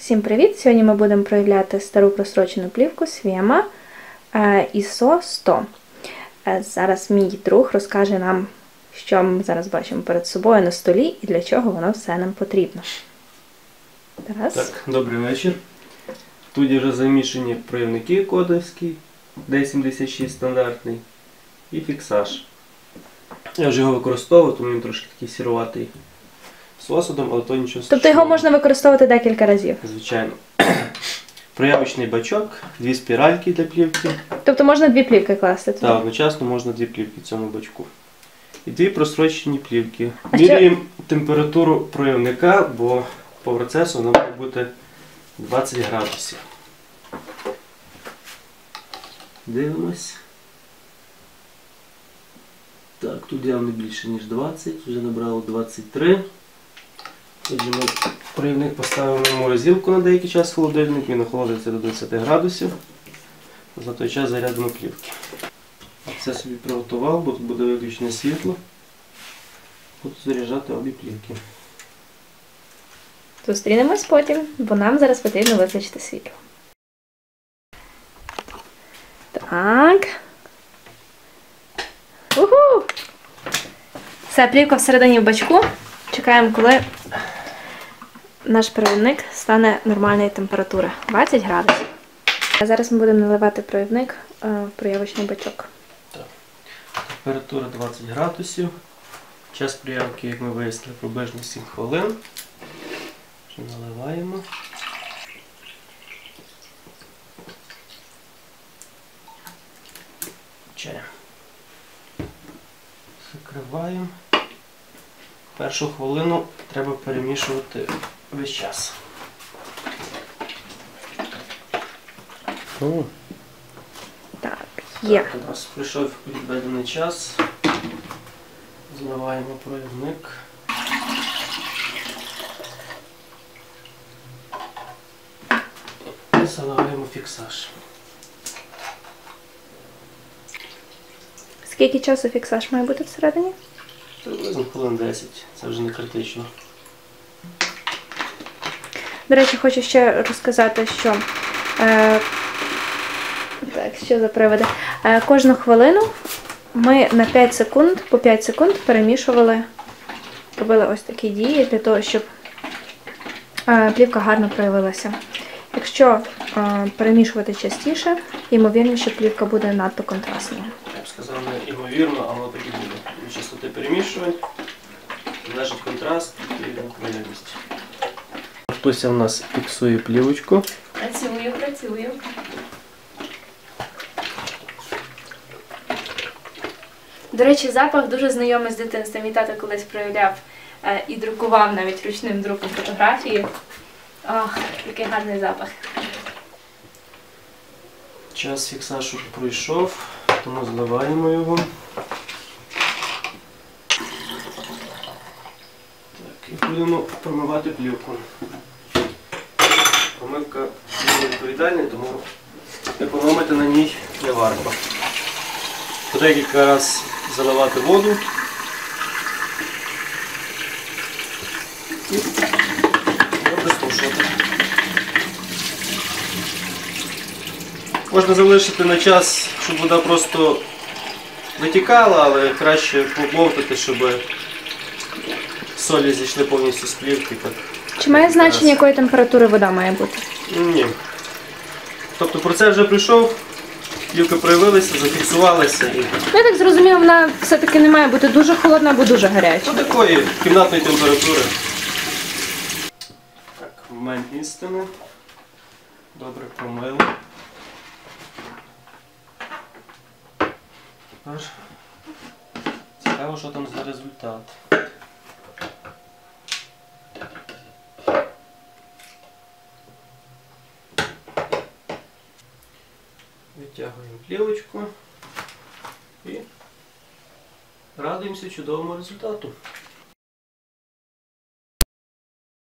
Всім привіт! Сьогодні ми будемо проявляти стару прострочену плівку Свєма ISO 100. Е, Зараз мій друг розкаже нам, що ми зараз бачимо перед собою на столі і для чого воно все нам потрібно. Тарас? Так, добрий вечір. Тут вже замішані проявники кодовські, D76 стандартний і фіксаж. Я вже його використовую, тому він трошки такий сіруватий з осадом, але то нічого Тобто його можна використовувати декілька разів. Звичайно. Проявочний бачок, дві спіральки для плівки. Тобто можна дві плівки класти. туди. Та одночасно можна дві плівки в цьому бачку. І дві просрочені плівки. А що- Міряємо температуру проявника, бо по процесу вона має бути 20 градусів. Дивимось. Так, тут явно більше, ніж 20, вже набрало 23. Отже, ми проявник поставимо в морозилку на деякий час в холодильник, він охолодиться до 20 градусів. За той час зарядимо плівки. Це собі приготував, бо тут буде виключне світло. Буду заряджати обі плівки. Зустрінемось потім, бо нам зараз потрібно виключити світло. Так. Уху! Все, плівка всередині в бачку. Чекаємо, коли наш провідник стане нормальної температури 20 градусів. А зараз ми будемо наливати провідник е, в проявочний бачок. Температура 20 градусів. Час приявки, як ми вияснили, приблизно 7 хвилин. Наливаємо. Закриваємо. Першу хвилину треба перемішувати весь час. О, Так, є. так, у нас прийшов відведений час. Зливаємо проявник. І заливаємо фіксаж. Скільки часу фіксаж має бути всередині? Приблизно хвилин 10. Це вже не критично. До речі, хочу ще розказати, що е, так, що за приводи. Е, кожну хвилину ми на 5 секунд, по 5 секунд перемішували, робили ось такі дії для того, щоб е, плівка гарно проявилася. Якщо е, перемішувати частіше, ймовірніше плівка буде надто контрастною. Я б сказав, не імовірно, але так і буде. Частоти перемішувань, залежить контраст і проявність. Хтось у нас фіксує плівочку. Працюю, працюю. До речі, запах дуже знайомий з дитинства. Мій тато колись проявляв е, і друкував навіть ручним друком фотографії. Ох, який гарний запах. Час фіксажу пройшов, тому зливаємо його. Так, і будемо промивати плівку. Промивка не відповідальна, тому економити на ній не варто. Декілька разів заливати воду. І прислушувати. Можна залишити на час, щоб вода просто витікала, але краще побовтати, щоб солі зійшли повністю з плівки. Чи має значення, якої температури вода має бути? Ні. Тобто процес вже прийшов, плівка проявилася, зафіксувалася і Ну, я так зрозуміла, вона все-таки не має бути дуже холодна або дуже гаряча. до такої кімнатної температури. Так, момент істини. Добре промили. Тепер Цікаво, що там за результат. Витягуємо плівочку і радуємося чудовому результату.